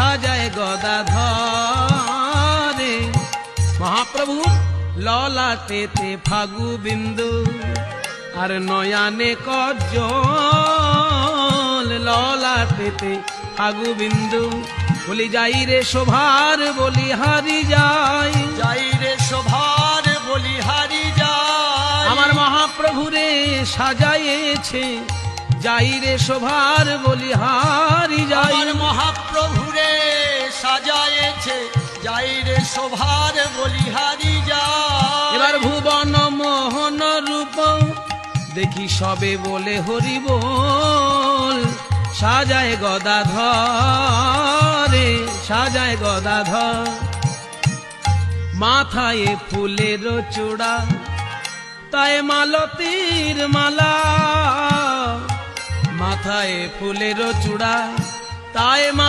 সাজায় গদা ধরে মহাপ্রভুর ললাটেতে ফাগু বিন্দু আর নয়ানে কজ্জল ললাটেতে ফাগু বিন্দু। বলি যাই রে শোভার বলি হারি যাই। যাই রে শোভার বলিহারি যায় আমার মহাপ্রভুরে সাজাইয়েছে। যাই রে শোভার বলি হারি সাজায়েছে যাই রে শোভার বলিহারি যায়। এবার ভুবন মোহন রূপ, দেখি সবে বলে হরি বল। সাজায় গদা ধরে সাজায় গদা ধর মাথায় ফুলের চূড়া, তাই মালতীর মালা। মাথায় ফুলের চূড়া, তাই